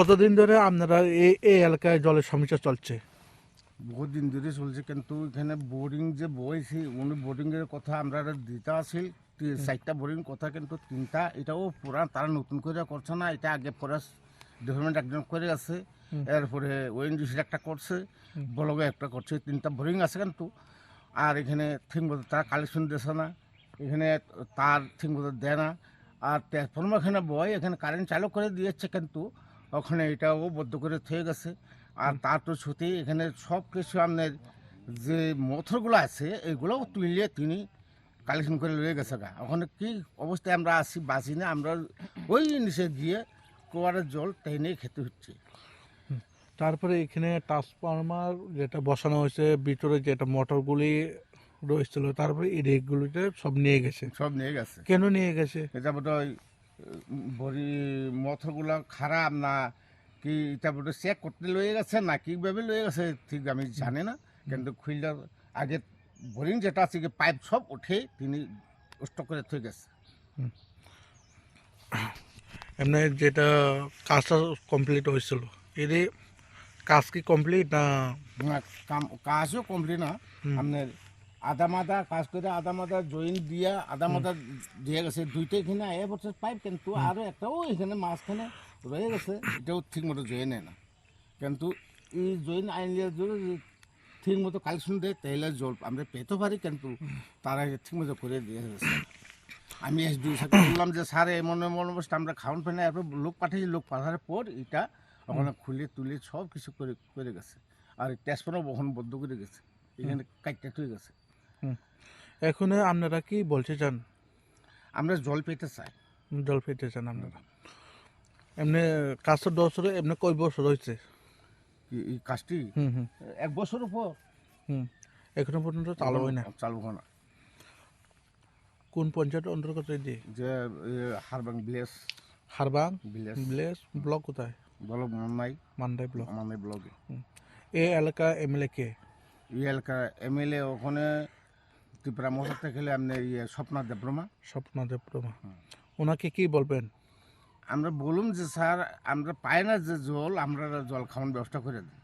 কতদিন ধরে আপনারা এই এই এলাকায় জলের সমস্যা চলছে? বহুত দিন ধরে চলছে কিন্তু এখানে বোরিং যে বইছে উনি বোরিং এর কথা আমরা দিতে আসিল। চারটা বোরিং কথা কিন্তু তিনটা এটাও পুরা তারা নতুন করে করছে না এটা আগে ফরেস্ট ডিপার্টমেন্ট একজন করে আছে এরপরে ওএনজিসি একটা করছে ব্লগে একটা করছে তিনটা বোরিং আছে কিন্তু। আর এখানে ঠিক মতো তারা কালেকশন দিচ্ছে না এখানে তার ঠিক মতো দেয় না। আর ট্রান্সফর্মার এখানে বয় এখানে কারেন্ট চালু করে দিয়েছে কিন্তু ওখানে এটাও বদ্ধ করে থয়ে গেছে। আর তার তো সত্যি এখানে সব কিছু আপনার যে মথরগুলো আছে এগুলোও তুলিয়ে তিনি কালেকশন করে লয়ে গেছে গা। ওখানে কি অবস্থায় আমরা আসি বাঁচি না আমরা ওই নিচে গিয়ে কুয়ারের জল টেনে খেতে হচ্ছে। তারপরে এখানে ট্রান্সফরমার যেটা বসানো হয়েছে ভিতরে যেটা মোটরগুলি রয়েছিল তারপরে এই রেকগুলিতে সব নিয়ে গেছে। সব নিয়ে গেছে। কেন নিয়ে গেছে? এটা বোধ বড়ি মথরগুলো খারাপ না কি এটা বোধ চেক করতে লয়ে গেছে না কীভাবে লয়ে গেছে ঠিক আমি জানি না। কিন্তু খুললে আগে বোরিং যেটা আছে কি পাইপ সব উঠে তিনি স্টক করে থয়ে গেছে। এমনি যেটা কাজটা কমপ্লিট হয়েছিল এর কাজ কি কমপ্লিট না? কাম কাজও কমপ্লিট না। আপনার আদা মাদা কাজ করে আদা মাদা জয়েন দিয়া আদা মাদা দিয়ে গেছে দুইটা এখানে আয়া বছর পাইপ কিন্তু আরও একটাও এখানে মাঝখানে রয়ে গেছে এটাও ঠিক মতো জয়েন না। কিন্তু এই জয়েন আইনলে যদি ঠিক মতো কালেকশন দেয় তাহলে জল আমরা পেতে পারি কিন্তু তারা ঠিক মতো করে দিয়ে গেছে। আমি এস ডি সাথে বললাম যে স্যার এমন এমন অবস্থা আমরা খাওয়ান না। এরপর লোক পাঠিয়েছি লোক পাঠানোর পর এটা ওখানে খুলে তুলে সব কিছু করে করে গেছে। আর ট্রান্সফারও বহন বদ্ধ করে গেছে। এখানে কাটটা হয়ে গেছে। এখন আপনারা কি বলতে চান? আমরা জল পেতে চাই। জল পেতে চান আপনারা। এমনি কাজটা দশ এমনি কয় বছর হয়েছে এই- কাজটি? এক বছর উপর। হুম। এখনও পর্যন্ত চালু হয় না? চালু হয় না। কোন পঞ্চায়েতের অন্তর্গত দিয়ে যে? Harbang village. Harbang village. Village block কোথায়? ব্লক মান্নাই। মান্দাই ব্লক। মান্নাই ব্লকে। এই এলাকা এমএলএ কে? এই এলাকার এমএলএ ওখানে ত্রিপুরা মহাসব খেলে আপনি ইয়ে স্বপ্না দেবরমা স্বপ্না প্রমা। ওনাকে কি বলবেন? আমরা বলুন যে স্যার আমরা পাই না যে জল আমরা জল খাওয়ানোর ব্যবস্থা করে দিন।